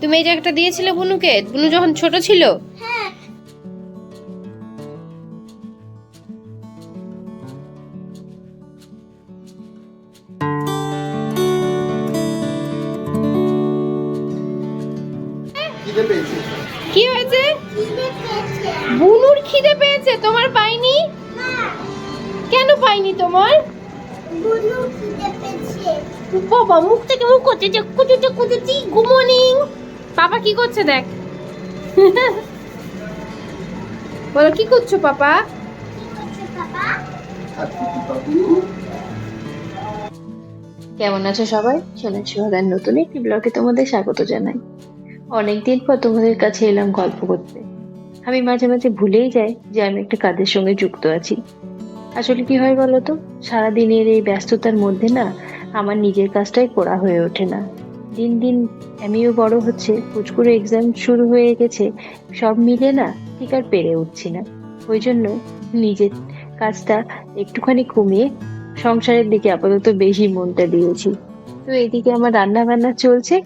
তুমি এই জায়গাটা দিয়েছিলে বুনুকে? বুনু যখন ছোট ছিল খিদে পেয়েছে। কি হয়েছে? বুনুর খিদে পেয়েছে তোমার পাইনি? কেন পাইনি তোমার? বাবা মুখ থেকে মুখ করছে যে কুচুচে কুচুচি গুড মর্নিং। পাপা কি করছে দেখ? বলো কি করছ পাপা? কেমন আছো সবাই? সোনা সুহাগার নতুন একটি ব্লগে তোমাদের স্বাগত জানাই। অনেকদিন পর তোমাদের কাছে এলাম গল্প করতে। আমি মাঝে মাঝে ভুলেই যাই যে আমি একটা কাজের সঙ্গে যুক্ত আছি। আসলে কি হয় বলো তো সারাদিনের এই ব্যস্ততার মধ্যে না আমার নিজের কাজটাই করা হয়ে ওঠে না। দিন দিন আমিও বড় হচ্ছে পুচকুর এক্সাম শুরু হয়ে গেছে, সব মিলে না ঠিক আর পেরে উঠছি না। ওই জন্য নিজের কাজটা একটুখানি কমিয়ে সংসারের দিকে আপাতত বেশি মনটা দিয়েছি। তো এদিকে আমার রান্না বান্না চলছে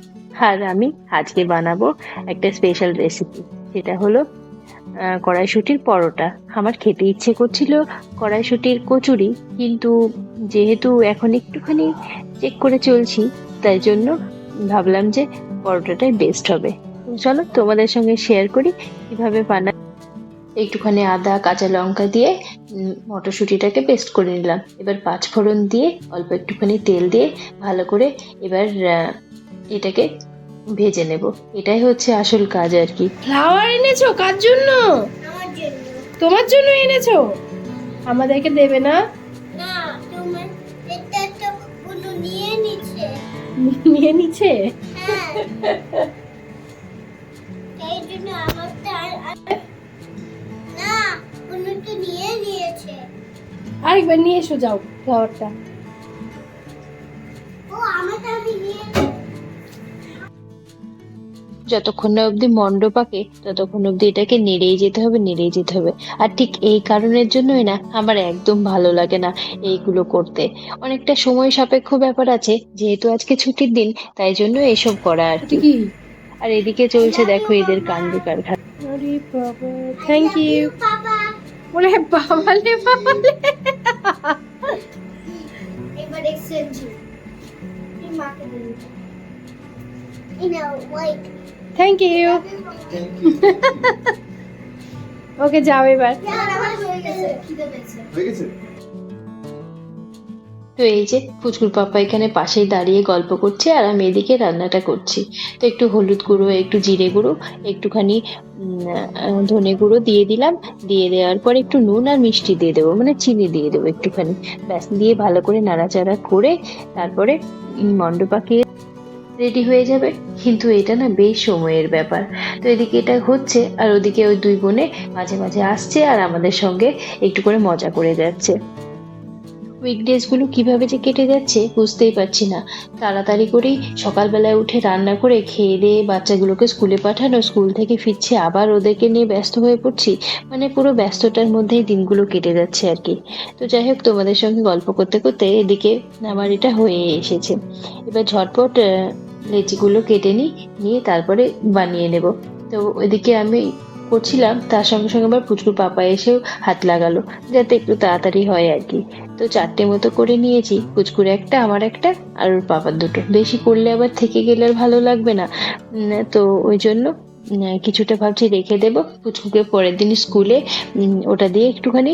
আর আমি আজকে বানাবো একটা স্পেশাল রেসিপি সেটা হলো কড়াইশুটির পরোটা। আমার খেতে ইচ্ছে করছিল কড়াইশুটির কচুরি, কিন্তু যেহেতু এখন একটুখানি চেক করে চলছি, তাই জন্য ভাবলাম যে পরোটাটাই বেস্ট হবে। চলো তোমাদের সঙ্গে শেয়ার করি কীভাবে বানা একটুখানি আদা, কাঁচা লঙ্কা দিয়ে মটরশুঁটিটাকে পেস্ট করে নিলাম। এবার পাঁচফোড়ন দিয়ে অল্প একটুখানি তেল দিয়ে ভালো করে এবার এটাকে ভেজে নেব। এটাই হচ্ছে আসল কাজ আর কি। ফ্লাওয়ার এনেছো? কার জন্য? আমার জন্য। তোমার জন্য এনেছো? আমাদেরকে দেবে না? না তোমার এটা তো বুনু নিয়ে নিচ্ছে। হ্যাঁ। আরেকবার নিয়ে এসো যাও ফ্লাওয়ারটা যতক্ষণ না অবধি মন্ড পাকে ততক্ষণ অবধি এটাকে নেড়েই যেতে হবে নেড়েই যেতে হবে। আর ঠিক এই কারণের জন্যই না আমার একদম ভালো লাগে না এইগুলো করতে। অনেকটা সময় সাপেক্ষ ব্যাপার আছে যেহেতু আজকে ছুটির দিন তাই জন্য এসব করা আর কি। আর এদিকে চলছে দেখো এদের কাণ্ড কারখানা। থ্যাংক ইউ বাবা ওরে বাবালে বাবালে এবার এক্সচেঞ্জ মাকে দিন থ্যাংক ইউ ওকে যাও এবার। তো এই যে ফুচকুর পাপা এখানে পাশেই দাঁড়িয়ে গল্প করছে আর আমি এদিকে রান্নাটা করছি। তো একটু হলুদ গুঁড়ো একটু জিরে গুঁড়ো একটুখানি ধনে গুঁড়ো দিয়ে দিলাম। দিয়ে দেওয়ার পর একটু নুন আর মিষ্টি দিয়ে দেবো মানে চিনি দিয়ে দেবো একটুখানি। ব্যাস দিয়ে ভালো করে নাড়াচাড়া করে তারপরে পাকিয়ে রেডি হয়ে যাবে। কিন্তু এটা না বেশ সময়ের ব্যাপার। তো এদিকে এটা হচ্ছে আর ওদিকে ওই দুই বোনে মাঝে মাঝে আসছে আর আমাদের সঙ্গে একটু করে মজা করে যাচ্ছে। উইকডেজগুলো কীভাবে যে কেটে যাচ্ছে বুঝতেই পারছি না। তাড়াতাড়ি করেই সকালবেলায় উঠে রান্না করে খেয়ে দিয়ে বাচ্চাগুলোকে স্কুলে পাঠানো, স্কুল থেকে ফিরছে আবার ওদেরকে নিয়ে ব্যস্ত হয়ে পড়ছি। মানে পুরো ব্যস্ততার মধ্যেই দিনগুলো কেটে যাচ্ছে আর কি। তো যাই হোক, তোমাদের সঙ্গে গল্প করতে করতে এদিকে আমার এটা হয়ে এসেছে। এবার ঝটপট লেচিগুলো কেটে নিই, নিয়ে তারপরে বানিয়ে নেব। তো ওইদিকে আমি করছিলাম, তার সঙ্গে সঙ্গে আবার পুচকুর পাপা এসেও হাত লাগালো, যাতে একটু তাড়াতাড়ি হয় আর কি। তো চারটে মতো করে নিয়েছি, পুচকুর একটা, আমার একটা আর ওর পাপার দুটো। বেশি করলে আবার থেকে গেলে আর ভালো লাগবে না। তো ওই জন্য কিছুটা ভাবছি রেখে দেব। পুচকুকে পরের দিন স্কুলে ওটা দিয়ে একটুখানি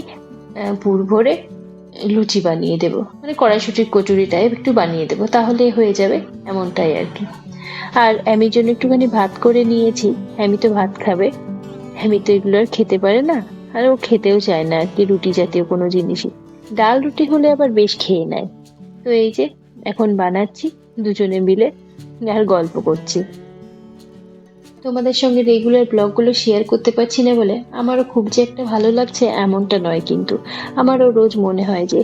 পুর ভরে লুচি বানিয়ে দেব। মানে কড়াইশুটির কচুরি টাইপ একটু বানিয়ে দেবো, তাহলে হয়ে যাবে এমনটাই আর কি। আর আমি জন্য একটুখানি ভাত করে নিয়েছি আমি তো ভাত খাবে। আমি তো এগুলো আর খেতে পারে না, আর ও খেতেও চায় না আর কি রুটি জাতীয় কোনো জিনিসই। ডাল রুটি হলে আবার বেশ খেয়ে নেয়। তো এই যে, এখন বানাচ্ছি দুজনে মিলে, আর গল্প করছি। তোমাদের সঙ্গে রেগুলার ব্লগগুলো শেয়ার করতে পারছি না বলে আমারও খুব যে একটা ভালো লাগছে এমনটা নয় কিন্তু। আমারও রোজ মনে হয় যে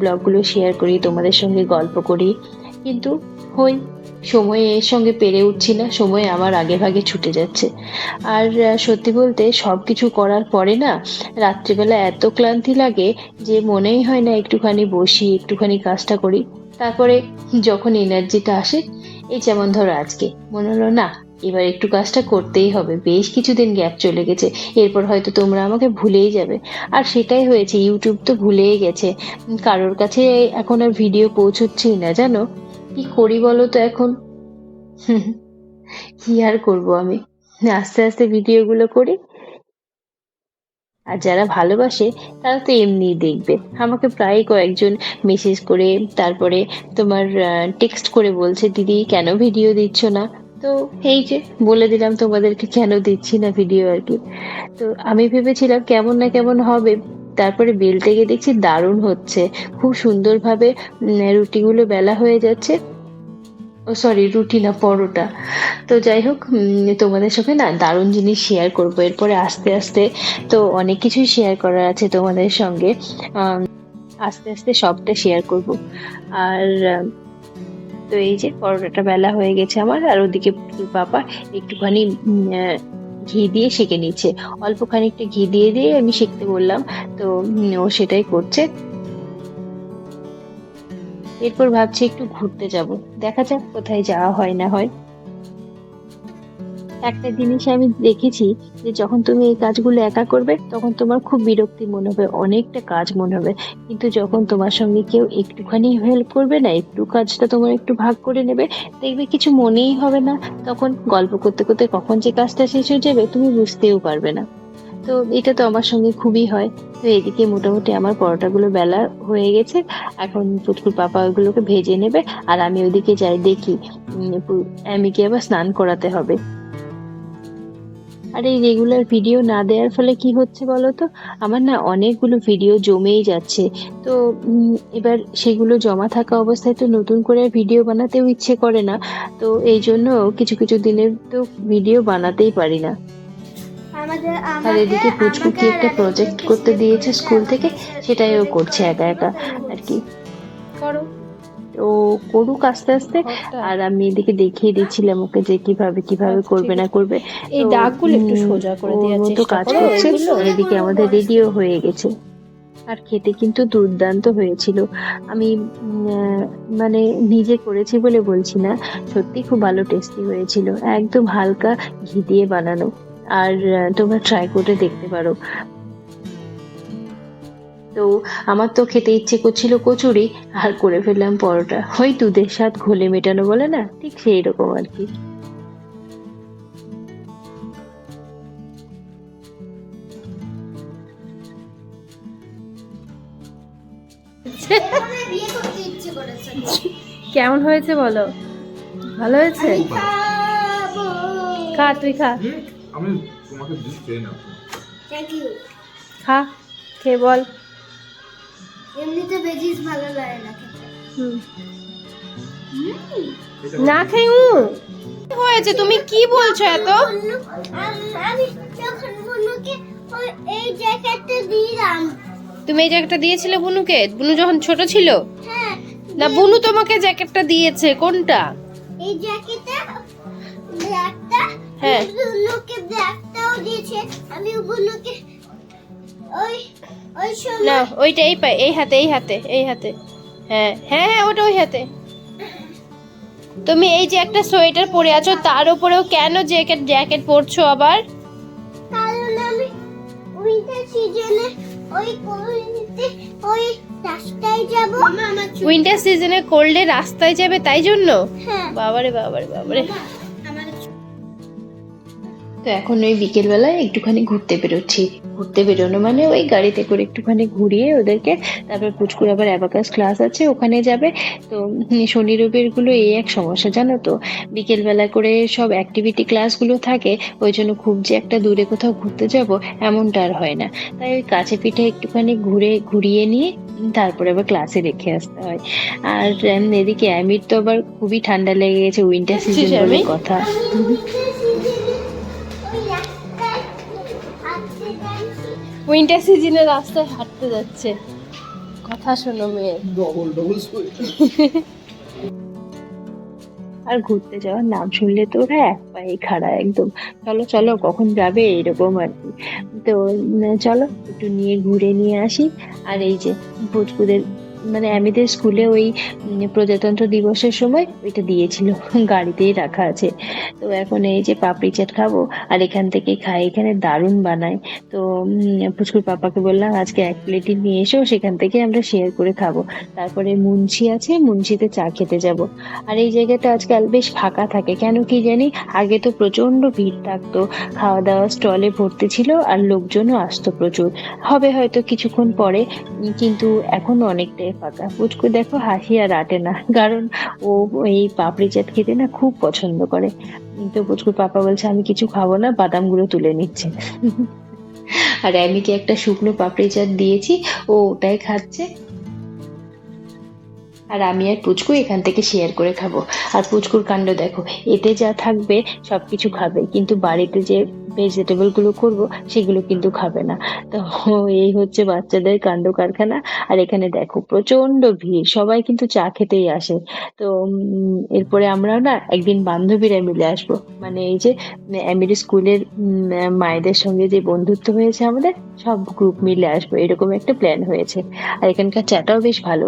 ব্লগগুলো শেয়ার করি, তোমাদের সঙ্গে গল্প করি। কিন্তু হই, সময়ে এর সঙ্গে পেরে উঠছি না, সময় আমার আগে ভাগে ছুটে যাচ্ছে। আর সত্যি বলতে সব কিছু করার পরে না, রাত্রিবেলা এত ক্লান্তি লাগে যে মনেই হয় না একটুখানি বসি, একটুখানি কাজটা করি। তারপরে যখন এনার্জিটা আসে, এই যেমন ধরো আজকে, মনে হলো না এবার একটু কাজটা করতেই হবে। বেশ কিছুদিন গ্যাপ চলে গেছে। এরপর হয়তো তোমরা আমাকে ভুলেই যাবে। আর সেটাই হয়েছে ইউটিউব তো ভুলেই গেছে। কারোর কাছে এখন আর ভিডিও পৌঁছচ্ছেই না, জানো? কি করি বলো তো এখন? কি আর করব আমি? আস্তে আস্তে ভিডিওগুলো করি। আর যারা ভালোবাসে, তারা তো এমনিই দেখবে। আমাকে প্রায় কয়েকজন মেসেজ করে, তারপরে তোমার টেক্সট করে বলছে, দিদি, কেন ভিডিও দিচ্ছ না? তো এই যে বলে দিলাম তোমাদেরকে কেন দিচ্ছি না ভিডিও আর কি। তো আমি ভেবেছিলাম কেমন না কেমন হবে, তারপরে বেলতে গিয়ে দেখছি দারুণ হচ্ছে। খুব সুন্দরভাবে রুটিগুলো বেলা হয়ে যাচ্ছে। ও সরি রুটি না, পরোটা। তো যাই হোক তোমাদের সঙ্গে না দারুণ জিনিস শেয়ার করব। এরপরে আস্তে আস্তে তো অনেক কিছুই শেয়ার করার আছে তোমাদের সঙ্গে। আস্তে আস্তে সবটা শেয়ার করব। আর তো এই যে পরোটাটা বেলা হয়ে গেছে আমার, আর ওদিকে পাপা একটুখানি ঘি দিয়ে সেঁকে নিচ্ছে। অল্প খানিকটা ঘি দিয়ে দিয়ে আমি শিখতে বললাম, তো ও সেটাই করছে। এরপর ভাবছি একটু ঘুরতে যাব। দেখা যাক কোথায় যাওয়া হয় না হয়। একটা জিনিস আমি দেখেছি যে যখন তুমি এই কাজগুলো একা করবে, তখন তোমার খুব বিরক্তি মনে হবে, অনেকটা কাজ মনে হবে। কিন্তু যখন তোমার সঙ্গে কেউ একটুখানি হেল্প করবে না, একটু কাজটা তোমার একটু ভাগ করে নেবে, দেখবে কিছু মনেই হবে না। তখন গল্প করতে করতে কখন যে কাজটা শেষ হয়ে যাবে, তুমি বুঝতেও পারবে না। তো এটা তো আমার সঙ্গে খুবই হয়। তো এদিকে মোটামুটি আমার পরোটাগুলো বেলা হয়ে গেছে। এখন পুচকুর পাপা ওইগুলোকে ভেজে নেবে। আর আমি ওদিকে যাই দেখি পু- অ্যামিকে আবার স্নান করাতে হবে। আর এই রেগুলার ভিডিও না দেওয়ার ফলে কি হচ্ছে বলো তো আমার না অনেকগুলো ভিডিও জমেই যাচ্ছে। তো এবার সেগুলো জমা থাকা অবস্থায় তো নতুন করে ভিডিও বানাতেও ইচ্ছে করে না। তো এই জন্য কিছু কিছু দিনের তো ভিডিও বানাতেই পারি না। আর এদিকে পুচকু কি একটা প্রজেক্ট করতে দিয়েছে স্কুল থেকে? সেটাই ও করছে একা একা আর কি। করো। ও করুক আস্তে আস্তে। আর আমি এদিকে দেখিয়ে দিচ্ছিলাম ওকে যে কীভাবে কীভাবে আচ্ছা, করবে না করবে। এই দাগগুলো একটু সোজা করে দেওয়ার চেষ্টা কাজ করছে। এদিকে আমাদের রেডিও হয়ে গেছে। আর খেতে কিন্তু দুর্দান্ত হয়েছিল। আমি মানে নিজে করেছি বলে বলছি না সত্যি খুব ভালো টেস্টি হয়েছিল। একদম হালকা ঘি দিয়ে বানানো। আর তোমরা ট্রাই করে দেখতে পারো। তো আমার তো খেতে ইচ্ছে করছিল কচুরি আর করে ফেললাম পরোটা। ওই দুধের স্বাদ ঘোলে মেটানো বলে না? ঠিক সেই রকম আর কি। আমার বিয়ে করতে ইচ্ছে করেছে কেমন হয়েছে বলো? ভালো হয়েছে? খা তুই খা। আমি তোমাকে দিচ্ছি না থ্যাংক ইউ খা খেয়ে বল। এমনিতে ভেজিস ভালো লাগে না খেতে। না খাই হয়েছে? তুমি কি বলছো এত? আমি যখন বনুকে এই জ্যাকেটটা দিলাম। তুমি এই জ্যাকেটটা দিয়েছিলে বুনুকে? বুনু যখন ছোট ছিল? হ্যাঁ। না বুনু তোমাকে জ্যাকেটটা দিয়েছে। কোনটা? এই জ্যাকেটটা ব্ল্যাকটা হ্যাঁ। বুনুকে ব্ল্যাকটাও দিয়েছে। আমি বুনুকে ওই না ওইটা এই পাই এই হাতে এই হাতে এই হাতে। হ্যাঁ হ্যাঁ হ্যাঁ ওটা ওই হাতে। তুমি এই যে একটা সোয়েটার পরে আছো তার উপরেও কেন জ্যাকেট জ্যাকেট পরছো আবার? কারণ আমি উইন্টার সিজনে ওই কোলতে ওই রাস্তায় যাব। উইন্টার সিজনে কোল্ডে রাস্তায় যাবে তাই জন্য? হ্যাঁ। বাবারে বাবারে বাবারে। তো এখন ওই বিকেলবেলায় একটুখানি ঘুরতে বেরোচ্ছি। ঘুরতে বেরোনো মানে ওই গাড়িতে করে একটুখানি ঘুরিয়ে ওদেরকে তারপর পুচকুর আবার অ্যাবাকাস ক্লাস আছে ওখানে যাবে। তো শনি রবিরগুলো এই এক সমস্যা জানো তো? বিকেলবেলা করে সব অ্যাক্টিভিটি ক্লাসগুলো থাকে ওই জন্য খুব যে একটা দূরে কোথাও ঘুরতে যাব এমনটা আর হয় না। তাই ওই কাছে পিঠে একটুখানি ঘুরে ঘুরিয়ে নিয়ে তারপরে আবার ক্লাসে রেখে আসতে হয়। আর এদিকে অ্যামির তো আবার খুবই ঠান্ডা লেগে গেছে উইন্টার সিজন বলে কথা। উইন্টার সিজনে রাস্তায় হাঁটতে যাচ্ছে। কথা শোনো মেয়ে। ডবল ডবল আর ঘুরতে যাওয়ার নাম শুনলে তো ওরা এক পায়ে খাড়া একদম। চলো চলো কখন যাবে এরকম আর কি। তো চলো একটু নিয়ে ঘুরে নিয়ে আসি। আর এই যে ভোজপুরের মানে আমিদের স্কুলে ওই প্রজাতন্ত্র দিবসের সময় ওইটা দিয়েছিল গাড়িতেই রাখা আছে। তো এখন এই যে পাপড়ি চাট খাব আর এখান থেকে খাই এখানে দারুণ বানায়। তো উম, পুচকুর পাপাকে বললাম আজকে এক প্লেটই নিয়ে এসো সেখান থেকে আমরা শেয়ার করে খাব। তারপরে মুন্সি আছে মুন্সিতে চা খেতে যাব। আর এই জায়গাটা আজকাল বেশ ফাঁকা থাকে কেন কি জানি আগে তো প্রচণ্ড ভিড় থাকতো। খাওয়া দাওয়া স্টলে ভর্তি ছিল আর লোকজনও আসতো প্রচুর। হবে হয়তো কিছুক্ষণ পরে কিন্তু এখন অনেকটাই ফাঁকা পুচকু দেখো হাসি আর আটে না কারণ ও এই পাপড়ি চাট খেতে না খুব পছন্দ করে। উম, তো পুচকুর পাপা বলছে আমি কিছু খাব না বাদামগুলো তুলে নিচ্ছে। আর অ্যামিকে একটা শুকনো পাপড়ি চাট দিয়েছি ও ওটাই খাচ্ছে। আর আমি আর পুচকু এখান থেকে শেয়ার করে খাব। আর পুচকুর কাণ্ড দেখো এতে যা থাকবে সবকিছু খাবে কিন্তু বাড়িতে যে ভেজিটেবলগুলো করব, সেগুলো কিন্তু খাবে না। তো এই হচ্ছে বাচ্চাদের কাণ্ড কারখানা। আর এখানে দেখো প্রচণ্ড ভিড়, সবাই কিন্তু চা খেতেই আসে। তো এরপরে আমরাও না একদিন বান্ধবীরা মিলে আসব। মানে এই যে আমির স্কুলের মায়েদের সঙ্গে যে বন্ধুত্ব হয়েছে আমাদের, সব গ্রুপ মিলে আসব। এরকম একটা প্ল্যান হয়েছে। আর এখানকার চাটাও বেশ ভালো।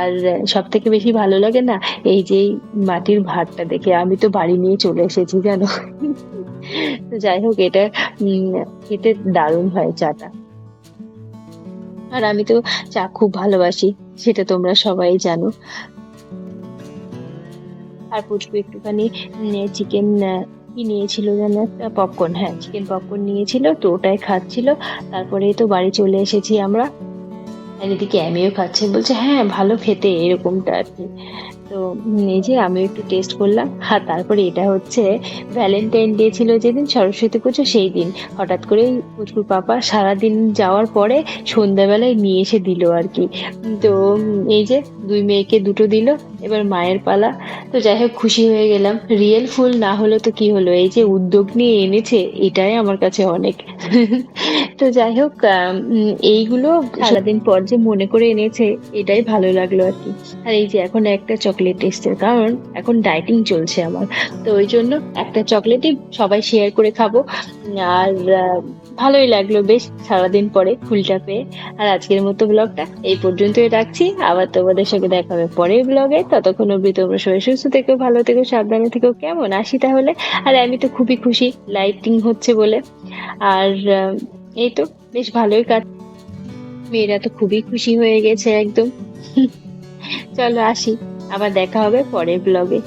আর সব থেকে বেশি ভালো লাগে না, এই যে মাটির ভাতটা দেখে। আমি তো বাড়ি নিয়ে চলে এসেছি, জানো? তো যাই হোক, এটা খেতে দারুণ হয় চাটা। আর আমি তো চা খুব ভালোবাসি, সেটা তোমরা সবাই জানো। আর পুচকু একটুখানি চিকেন কি নিয়েছিল যেন একটা পপকর্ন হ্যাঁ চিকেন পপকর্ন নিয়েছিল, তো ওটাই খাচ্ছিল। তারপরে তো বাড়ি চলে এসেছি আমরা। এদিকে আমিও খাচ্ছি, বলছে হ্যাঁ ভালো খেতে, এরকমটা আর কি। তো এই যে আমিও একটু টেস্ট করলাম। আর তারপরে এটা হচ্ছে ভ্যালেন্টাইন ডে ছিল যেদিন, সরস্বতী পুজো সেই দিন। হঠাৎ করেই পুচকুর পাপা সারাদিন যাওয়ার পরে সন্ধ্যাবেলায় নিয়ে এসে দিল আর কি। তো এই যে দুই মেয়েকে দুটো দিল, এবার মায়ের পালা। তো যাই হোক, খুশি হয়ে গেলাম। রিয়েল ফুল না হলো তো কি হলো? এই যে উদ্যোগ নিয়ে এনেছে, এটাই আমার কাছে অনেক। তো যাই হোক এইগুলো সারাদিন পর যে মনে করে এনেছে, এটাই ভালো লাগল আর কি। আর এই যে এখন একটা চকলেট টেস্টের কারণ এখন ডাইটিং চলছে আমার। তো ওই জন্য একটা চকলেটই সবাই শেয়ার করে খাব। আর ভালোই লাগল বেশ সারাদিন পরে ফুলটা পেয়ে। আর আজকের মতো ব্লগটা এই পর্যন্তই রাখছি। আবার তোমাদের সঙ্গে দেখা হবে পরের ব্লগে ততক্ষণ অবধি তোমরা সবাই সুস্থ থেকো, ভালো থেকো, সাবধানে থেকো। কেমন? আসি তাহলে? আর আমি তো খুবই খুশি লাইটিং হচ্ছে বলে। আর এই তো বেশ ভালোই কাজ মেয়েরা তো খুবই খুশি হয়ে গেছে একদম। চলো আসি। আবার দেখা হবে পরের ব্লগে